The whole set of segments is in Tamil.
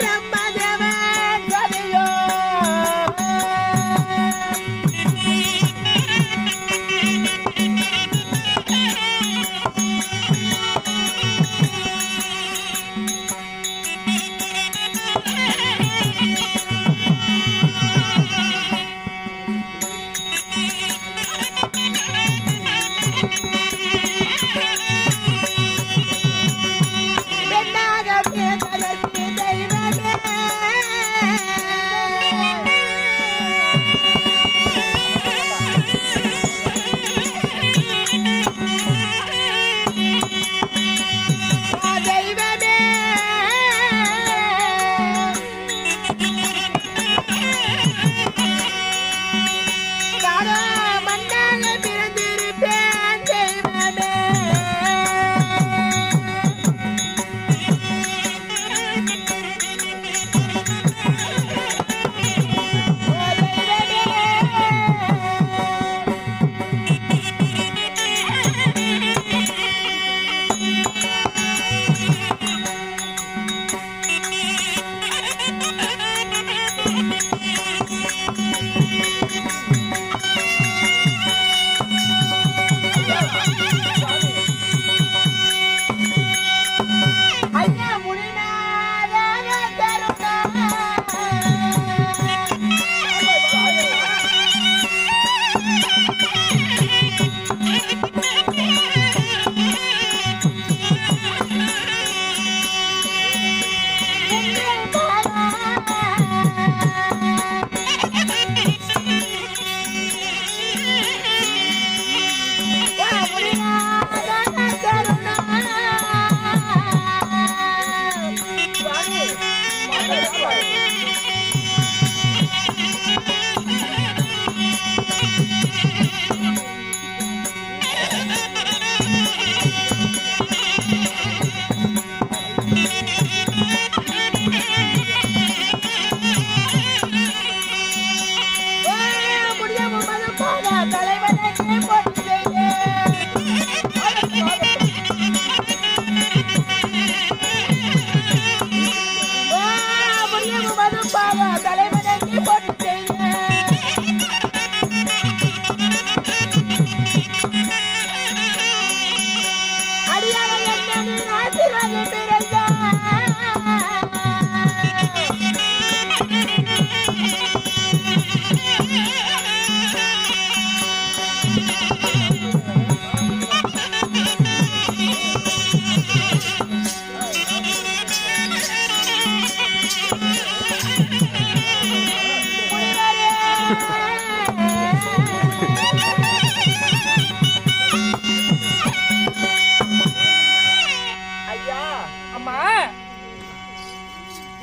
பிரம்மதேவன் கதையோ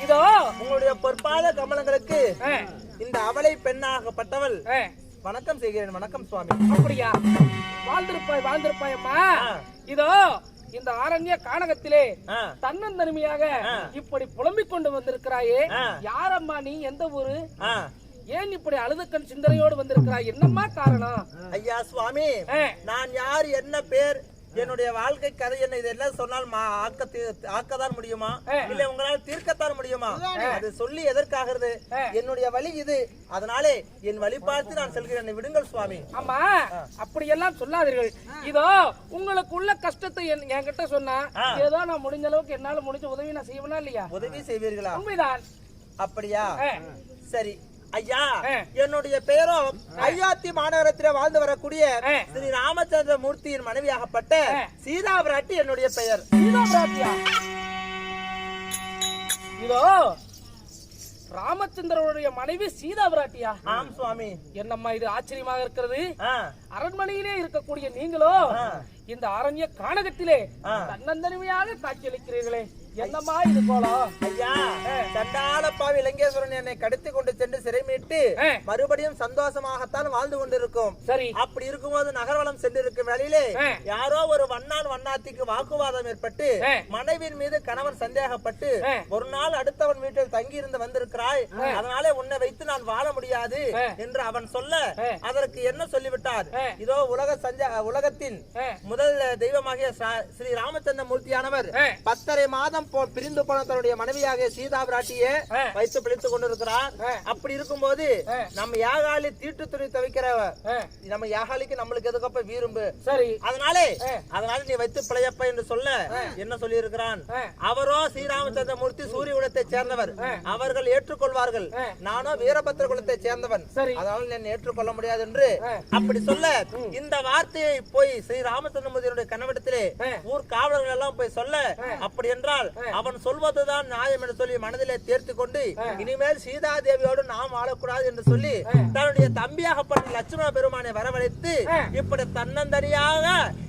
இதோ உங்களுடைய பொற்பாத கமலங்களுக்கு இந்த அவலை பெண்ணாகப்பட்டவள். வணக்கம் செய்கிறேன் வணக்கம் சுவாமி. அப்படியா? வாழ்ந்திருப்பாய் வாழ்ந்திருப்பாய் அம்மா. ஆ. இதோ இந்த ஆரண்ய கானகத்திலே தன்னந்தனிமையாக. இப்படி புலம்பிக் கொண்டு வந்திருக்கிறாயே. யாரம்மா நீ? எந்த ஊரு. ஏன் இப்படி அழுதுக்கண் சிந்தனையோடு வந்திருக்கிறாய்? என்னம்மா காரணம்? ஐயா சுவாமி நான் யார் என்ன பேர் என்னுடைய வாழ்க்கை கதை என்ன? இதெல்லாம் சொன்னால் ஆக்க ஆக்கத்தான் முடியுமா. இல்ல உங்களால் தீர்க்கத்தான் முடியுமா? அது சொல்லி எதற்காகிறது. என்னுடைய வழி இது. அதனாலே என் வழி பார்த்து நான் செல்கிறேன். விடுங்கள் சுவாமி. அம்மா அப்படியெல்லாம் சொல்லாதீர்கள். இதோ உங்களுக்கு உள்ள கஷ்டத்தை என்- என்கிட்ட சொன்னா. ஏதோ நான் முடிஞ்ச அளவுக்கு என்னால முடிஞ்ச உதவி நான் செய்வேனா இல்லையா? உதவி செய்வீர்களா? உண்மைதான். அப்படியா. சரி. ஐயா. என்னுடைய பெயரும் ஐயாத்தி மாநகரத்திலே வாழ்ந்து வரக்கூடிய. ஸ்ரீ ராமச்சந்திர மூர்த்தியின் மனைவியாகப்பட்ட. சீதா பிராட்டி என்னுடைய பெயர் சீதா பிராட்டியா இதோ ராமச்சந்திரனுடைய மனைவி சீதா பிராட்டியா ஆம் சுவாமி என்னம்மா இது ஆச்சரியமாக இருக்கிறது அரண்மனையிலே இருக்கக்கூடிய நீங்களோ ஆ. இந்த அரண்ய கானகத்திலே. தன்னந்தனிமையாக காட்சியளிக்கிறீர்களே என்னம்மா இது போலாம் ஐயா சண்டால பாவி இலங்கேஸ்வரன் என்னை கடத்தி கொண்டு சென்று சிறை மீட்டு. மறுபடியும் சந்தோஷமாகத்தான் வாழ்ந்து கொண்டிருக்கும் சரி அப்படி இருக்கும்போது நகர்வலம் சென்றிருக்கும் வேளையிலே. யாரோ ஒரு வண்ணான் வண்ணாத்திக்கு வாக்குவாதம் ஏற்பட்டு. மனைவியின் மீது கணவன் சந்தேகப்பட்டு. ஒரு நாள் அடுத்தவன் வீட்டில் தங்கி இருந்து வந்திருக்கிறாய் அதனாலே உன்னை வைத்து நான் வாழ முடியாது. என்று அவன் சொல்ல. அதற்கு என்ன சொல்லிவிட்டார். இதோ உலக சஞ்ச உலகத்தின். முதல் தெய்வமாகிய ஸ்ரீ ராமச்சந்திர மூர்த்தியானவர். பத்தரை மாதம் பிரிந்து போன தன்னுடைய மனைவியாகிய சீதா பிராட்டியை. வைத்து பிடித்துக் கொண்டிருக்கிறார். அப்படி இருக்கும்போது. நம்ம யாகாலி தீட்டு துணி தவிக்கிற நம்ம யாகாலிக்கு நம்மளுக்கு எதுக்கப்ப வீரும்பு சரி அதனாலே. அதனால நீ வைத்து பிழையப்ப என்று சொல்ல என்ன சொல்லி இருக்கிறான். அவரோ ஸ்ரீராமச்சந்திர மூர்த்தி சூரிய குலத்தை சேர்ந்தவர் அவர்கள் ஏற்றுக்கொள்வார்கள். நானோ வீரபத்திர குலத்தை சேர்ந்தவன் சரி. அதனால நான் ஏற்றுக்கொள்ள முடியாது என்று. அப்படி சொல்ல இந்த வார்த்தையை போய் ஸ்ரீ ராமச்சந்திரமூர்த்தியுடைய கணவனிடத்திலே ஆ. ஊர் காவலர்கள் எல்லாம் போய் சொல்ல அப்படி என்றால் அவன் சொல்வதுதான் நியாயம் என்று சொல்லி மனதிலே தேர்த்து கொண்டு இனிமேல் சீதா தேவியோடு நாம் வாழக்கூடாது என்று சொல்லி தன்னுடைய தம்பியாகப்பட்ட லட்சுமண பெருமானை வரவழைத்து. இப்படி தன்னந்தனியாக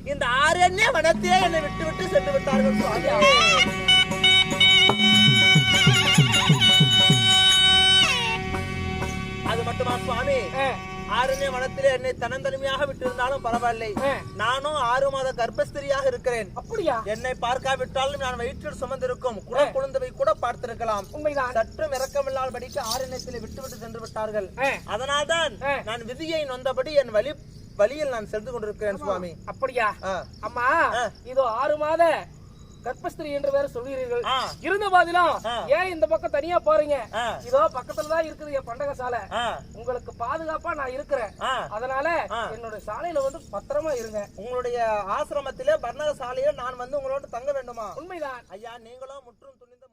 இந்த ஆரண்ய வனத்தையே என்னை விட்டு விட்டு சென்று விட்டார்கள் சுவாமி. அது மட்டுமா சுவாமி? ஆரண்ய வனத்திலே என்னை தன்னந்தனிமையாக விட்டிருந்தாலும் பரவாயில்லை. நானும் ஆறு மாத கர்ப்பஸ்திரியாக இருக்கிறேன். அப்படியா? என்னை பார்க்காவிட்டாலும் நான் வயிற்றில் சுமந்திருக்கும் குட குழந்தைவை கூட பார்த்திருக்கலாம். சற்றும் இறக்கமில்லாத படிக்க ஆரண்யத்தில் விட்டுவிட்டு சென்று விட்டார்கள். அதனால்தான். நான் விதியை நொந்தபடி என் வழி வழியில் நான் சென்று கொண்டிருக்கிறேன் சுவாமி. அப்படியா. அம்மா. இதோ ஆறு மாத கர்ப்பஸ்திரி என்று வேற சொல்கிறீர்கள். இருந்த போதிலும். ஏன் இந்த பக்கம் தனியா போறீங்க. இதோ பக்கத்துல தான் இருக்குது என் பண்டக சாலை உங்களுக்கு பாதுகாப்பா நான் இருக்கிறேன். அதனால. என்னோட சாலையில வந்து பத்திரமா இருங்க உங்களுடைய ஆசிரமத்திலே பர்ணக சாலையில் நான் வந்து உங்களோடு தங்க வேண்டுமா உண்மைதான் ஐயா நீங்களும் முற்றும் துணிந்த